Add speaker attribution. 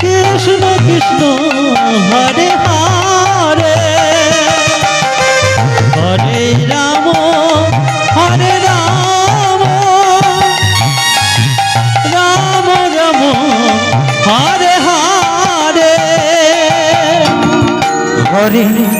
Speaker 1: Krishna Krishna Hare Hare Hare